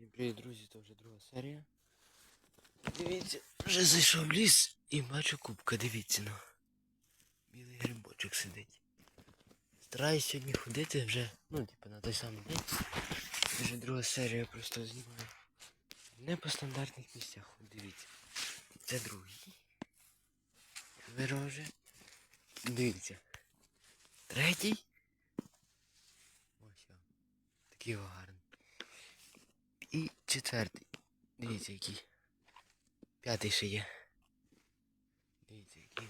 Всім привіт, друзі, це вже друга серія. Дивіться, вже зайшов в ліс і бачу кубка, дивіться ну. Білий грибочок сидить. Стараюсь сьогодні ходити вже, ну, типу, на той самий день. Вже друга серія просто знімаю. Не по стандартних місцях, дивіться. Це другий. Вироже. Дивіться. Третій. Ось. Такий гарний. Четвертий. Дивіться який. П'ятий ще є. Дивіться який.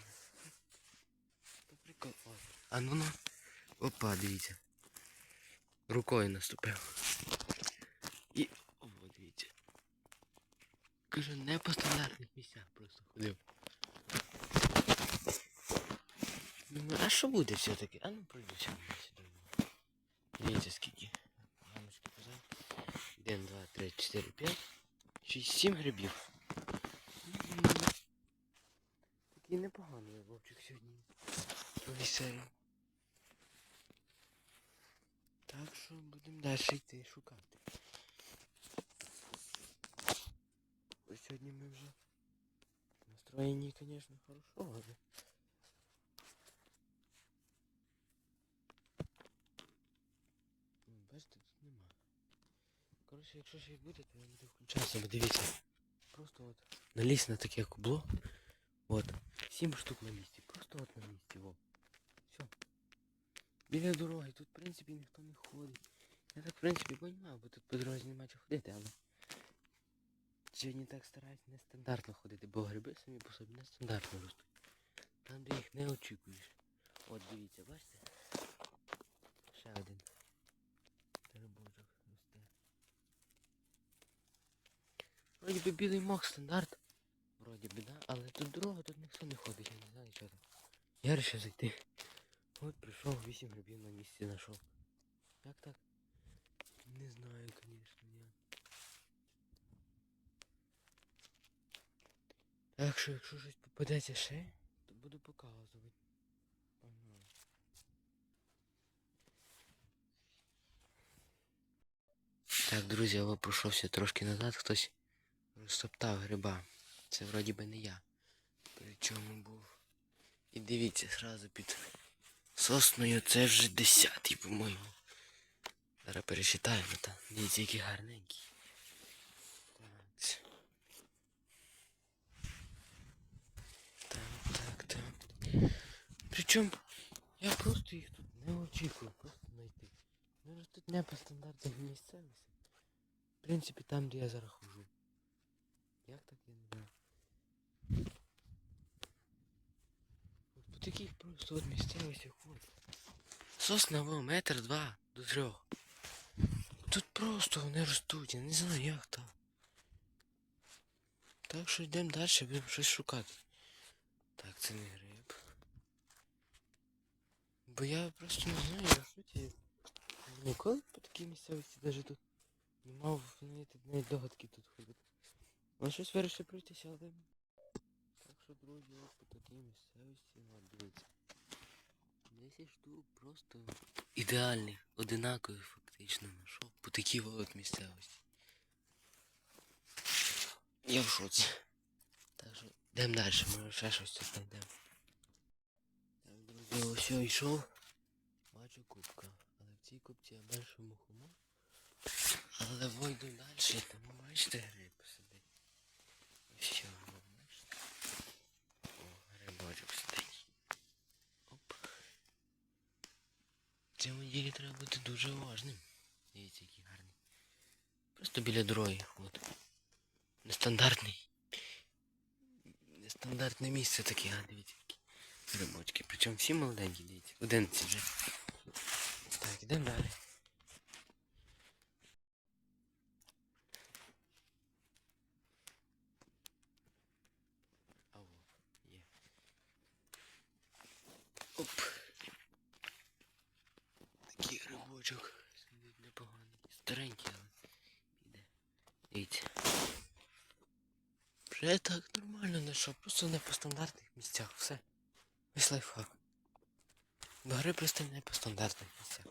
А ну ну. Опа, дивіться. Рукою наступив. І. О, дивіться. Кажу, не по стандартних місцях просто ходив. Думаю, а що буде все-таки? А ну пройдуся. Дивіться скільки. Мамочки казав. 1, 2, 3, 4, 5, 6, 7 грибів. Такий непоганий вовчик сьогодні. в серії. Так що будемо далі йти шукати. Ось сьогодні ми вже настроєні, звісно, хорошо, але. Ну, Бачите, тут нема. Коротше, якщо ще й буде, то я буду включатися, бо дивіться. Просто от налізь на таке кубло. От. Сім штук на місці. Просто от на місці, во. Все. Біля дороги, тут в принципі ніхто не ходить. Я так в принципі розумію, бо тут по дорозі нема чого ходити, але сьогодні так стараюсь нестандартно ходити, бо гриби самі по собі нестандартно ростуть. Там, де їх не очікуєш. От дивіться, бачите? Ще один. Грибочок росте. Вроді би білий мох стандарт. Вроді би, да, але тут дорога, тут ніхто не ходить, я не знаю що там. Я вирішив зайти. От прийшов, вісім грибів на місці знайшов. Як так? Не знаю, звісно, я. Так що, якщо щось попадеться ще, то буду показувати. Погнали. Так, друзі, я пройшовся трошки назад, хтось розтоптав гриба. Це вроді би не я. Причому був. І дивіться, зразу під сосною це вже десятий, по-моєму. Зараз пересчитаємо, та дивіться, який гарненький. Так. Так, так, так. Причому я просто їх тут не очікую, просто знайти. Ну ростуть не по стандартних місцевостях. В принципі, там, де я зараз хожу. Як так я не знаю. От по таких просто от місцевостях от. Сосна метр два до трьох. Тут просто вони ростуть, я не знаю як так. Так що йдемо далі, будемо щось шукати. Так, це не гриб. Бо я просто не знаю, я суті ніколи по такій місцевості навіть тут не мав навіть догадки тут ходити. Але щось вирішив пройтися, але. Так що, друзі, от по такій місцевості, ну, от 10 штук просто ідеальних, одинакових фактично знайшов по такій от місцевості. Я в шоці. Так що йдемо далі, може ще щось тут знайдемо. Так, друзі, ось я йшов. Бачу кубка. Але в цій кубці я бачу мухомор. Але вийду далі, там бачите гриб що. О, грибочок сидить. Оп. В цьому ділі треба бути дуже уважним. Дивіться, який гарний. Просто біля дороги, от. Нестандартний. Нестандартне місце таке, а дивіться які грибочки. Причому всі молоденькі, дивіться. Одинці вже. Так, йдемо далі. Старенький, але піде. Дивіться. Вже так нормально знайшов, просто не по стандартних місцях. Все. Весь лайфхак. Бо гри просто не по стандартних місцях.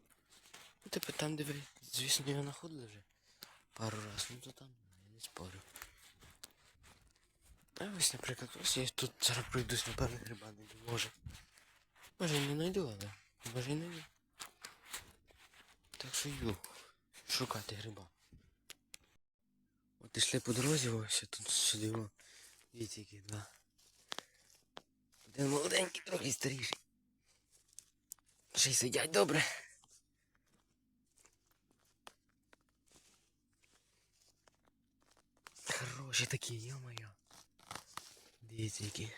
Ну, типу там, де ви, звісно, його знаходили вже. пару раз, ну то там я не спорю. А ось, наприклад, ось я тут зараз пройдусь, напевно, гриба не може. Може і не знайду, але може і знайду. Так що йду Шукати гриба. От ішли по дорозі, ось тут сидимо. Дивіться, які два. Один молоденький, другий старіший. Ще й сидять добре. Хороші такі, йо-моє. Дивіться, які.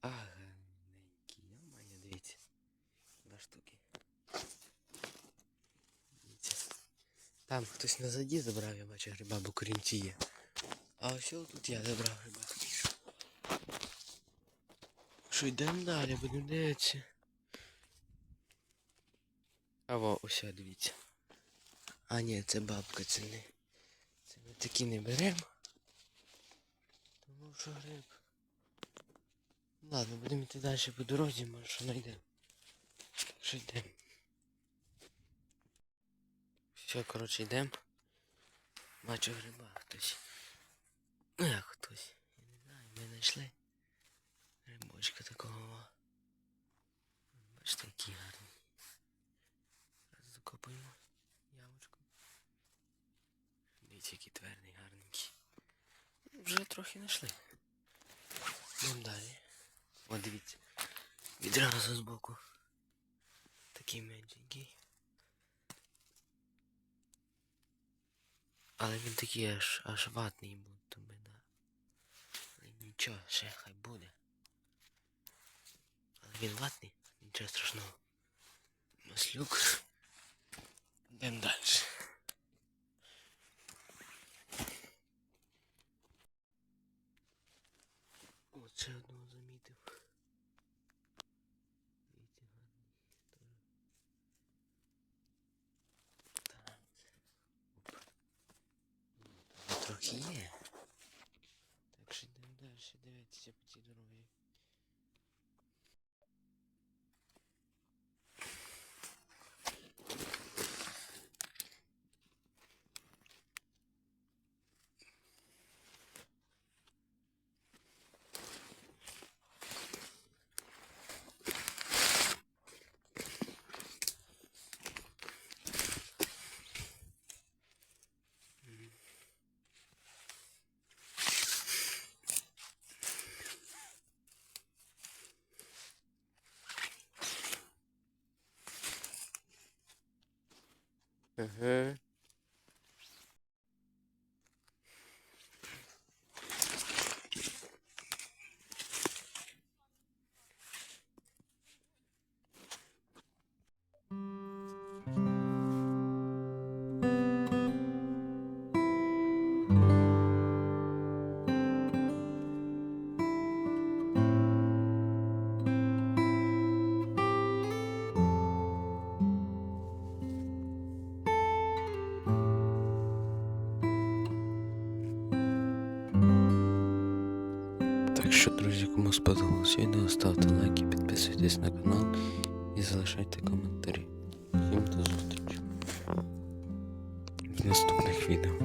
Агненькі, йо-моє, дивіться. Два штуки. Дивіться. Там хтось назаді забрав, я бачу гриба, бо корінці є. А ось тут я забрав гриба. Що йдемо далі, будемо дивитися. А во, ось, дивіться. А ні, це бабка, це не. Це ми такі не беремо. Тому що гриб. Ладно, будемо йти далі по дорозі, може що знайдемо. Що йдемо. Все, коротше, йдемо. Бачу гриба хтось. Ну як хтось. Я не знаю, ми знайшли. Грибочка такого. Бачите, який гарний. Зараз закопаємо ямочку. Дивіться, який твердий, гарненький. Вже трохи знайшли. Йдемо далі. О, дивіться. Відразу збоку. Такий меншенький. Але він такий аж аж ватний будто би, да. Але нічого, ще хай буде. Але він ватний, нічого страшного. Маслюк. Йдемо далі. Оце одного замітив. Дивіться, гарний теж. Так. Оп. Ну, є. Так що йдемо далі дивіться по цій дорозі. Ага. Так що, друзі, кому сподобалось відео, ставте лайки, підписуйтесь на канал і залишайте коментарі. Всім до зустрічі в наступних відео.